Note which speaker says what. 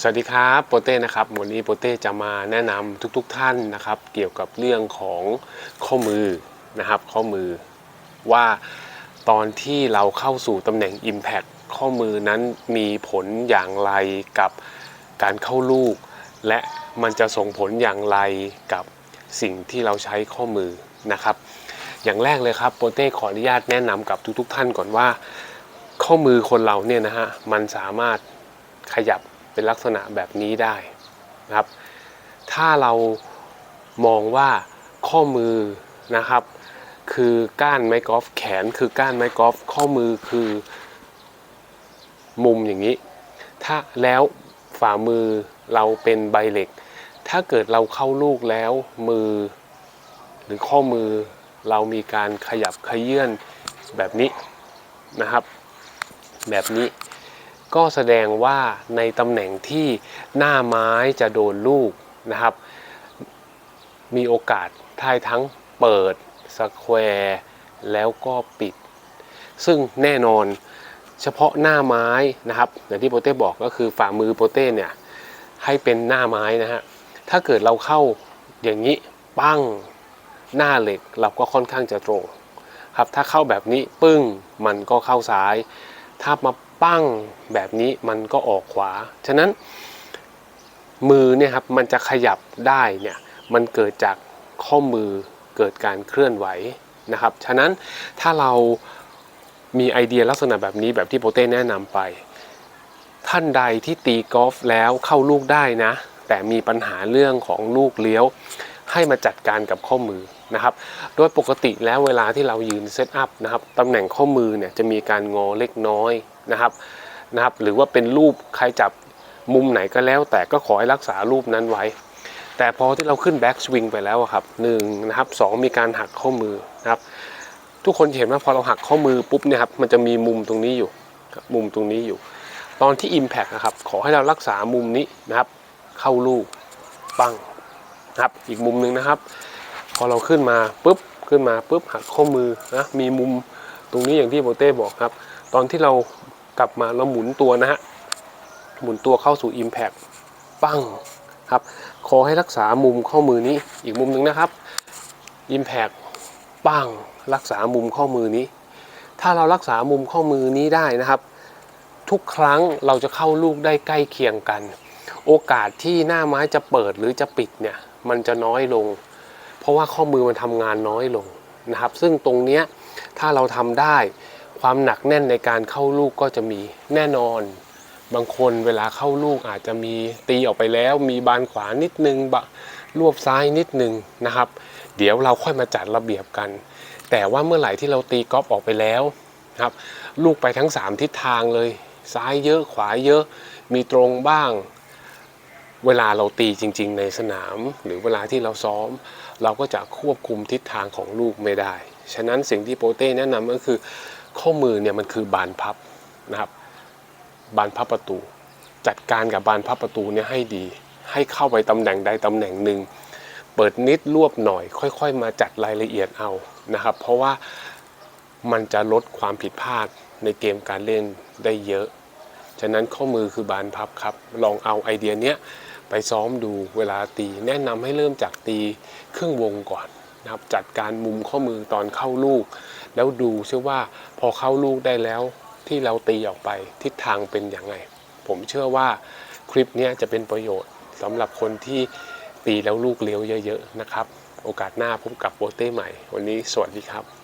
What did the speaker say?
Speaker 1: สวัสดีครับโปเต้นะครับวันนี้โปเต้จะมาแนะนำทุกๆทท่านนะครับ เกี่ยวกับเรื่องของข้อมือนะครับ ข้อมือว่าตอนที่เราเข้าสู่ตำแหน่ง Impact ข้อมือนั้นมีผลอย่างไรกับการเข้าลูก และมันจะส่งผลอย่างไรกับสิ่งที่เราใช้ข้อมือนะครับ อย่างแรกเลยครับโปเต้ขออนุญาตแนะนำกับทุกๆท่านก่อนว่า ข้อมือคนเราเนี่ยนะฮะมันสามารถขยับ เป็นลักษณะแบบนี้ได้นะครับ ถ้าเรามองว่าข้อมือนะครับ คือก้านไม้กอล์ฟแขนคือก้านไม้กอล์ฟข้อมือคือมุมอย่างนี้ ถ้าแล้วฝ่ามือเราเป็นใบเหล็ก ถ้าเกิดเราเข้าลูกแล้วมือ หรือข้อมือเรามีการขยับขยื่นแบบนี้นะครับ แบบนี้ ก็แสดงว่าในตำแหน่งที่หน้าไม้จะโดนลูกนะครับ มีโอกาสทายทั้งเปิดสแควร์แล้วก็ปิด ซึ่งแน่นอนเฉพาะหน้าไม้นะครับอย่างที่โปเต้บอกก็คือฝ่ามือโปเต้เนี่ยให้เป็นหน้าไม้นะฮะถ้าเกิดเราเข้าอย่างนี้ปั้งหน้าเหล็กเราก็ค่อนข้างจะตรงครับถ้าเข้าแบบนี้ปึ้งมันก็เข้าซ้าย ถ้ามา ปั้งแบบนี้มันก็ออกขวา ฉะนั้นมือเนี่ยครับมันจะขยับได้เนี่ยมันเกิดจากข้อมือเกิดการเคลื่อนไหวนะครับ ฉะนั้นถ้าเรามีไอเดียลักษณะแบบนี้แบบที่โปเต้แนะนำไป ท่านใดที่ตีกอล์ฟแล้วเข้าลูกได้นะ แต่มีปัญหาเรื่องของลูกเลี้ยว ให้มาจัดการกับข้อมือนะครับโดยปกติแล้วเวลาที่เรายืนเซตอัพนะครับตำแหน่งข้อมือเนี่ยจะมีการงอเล็กน้อย นะครับนะครับหรือว่าเป็นรูปใครจับมุมไหนก็แล้ว แต่ก็ขอให้รักษารูปนั้นไว้ แต่พอที่เราขึ้นแบ็กสวิงไปแล้วครับหนึ่งนะครับสองมีการหักข้อมือนะครับทุกคนเห็นว่าพอเราหักข้อมือปุ๊บเนี่ยครับมันจะมีมุมตรงนี้อยู่มุมตรงนี้อยู่ ตอนที่ Impact นะครับขอให้เรารักษามุมนี้นะครับ เข้าลูกปังนะครับอีกมุมหนึ่งนะครับ พอเราขึ้นมาปุ๊บขึ้นมาปุ๊บหักข้อมือนะมีมุมตรงนี้อย่างที่โบเต้บอกครับ ตอนที่เรา กลับมาเราหมุนตัวนะฮะหมุนตัวเข้าสู่ Impact ปังครับขอให้รักษามุมข้อมือนี้อีกมุมหนึ่งนะครับ Impact ปังรักษามุมข้อมือนี้ ถ้าเรารักษามุมข้อมือนี้ได้นะครับ ทุกครั้งเราจะเข้าลูกได้ใกล้เคียงกัน โอกาสที่หน้าไม้จะเปิดหรือจะปิดเนี่ยมันจะน้อยลง เพราะว่าข้อมือมันทำงานน้อยลงนะครับ ซึ่งตรงเนี้ยถ้าเราทำได้ ความหนักแน่นในการเข้าลูกก็จะมีแน่นอน บางคนเวลาเข้าลูกอาจจะมีตีออกไปแล้ว มีบานขวานิดนึงบะรวบซ้ายนิดนึงนะครับ เดี๋ยวเราค่อยมาจัดระเบียบกัน แต่ว่าเมื่อไหร่ที่เราตีกอล์ฟออกไปแล้วนะครับลูกไปทั้ง 3 ทิศทางเลย ซ้ายเยอะขวาเยอะมีตรงบ้าง เวลาเราตีจริง ๆ ในสนาม หรือเวลาที่เราซ้อม เราก็จะควบคุมทิศทางของลูกไม่ได้ ฉะนั้นสิ่งที่โปเต้แนะนำก็คือ ข้อมือเนี่ยมันคือบานพับนะครับ บานพับประตู จัดการกับบานพับประตูเนี่ยให้ดี ให้เข้าไปตำแหน่งใดตำแหน่งหนึ่งเปิดนิดรวบหน่อย ค่อย ๆ มาจัดรายละเอียดเอานะครับ เพราะว่ามันจะลดความผิดพลาดในเกมการเล่นได้เยอะ ฉะนั้นข้อมือคือบานพับครับ ลองเอาไอเดียเนี้ยไปซ้อมดูเวลาตี แนะนำให้เริ่มจากตีเครึ่องวงก่อนนะครับ จัดการมุมข้อมือตอนเข้าลูก แล้วดูเชื่อว่าพอเข้าลูกได้แล้วที่เราตีออกไปทิศทางเป็นอย่างไร ผมเชื่อว่าคลิปนี้จะเป็นประโยชน์สำหรับคนที่ตีแล้วลูกเลี้ยวเยอะ ๆ นะครับ โอกาสหน้าพบกับโบเต้ใหม่ วันนี้สวัสดีครับ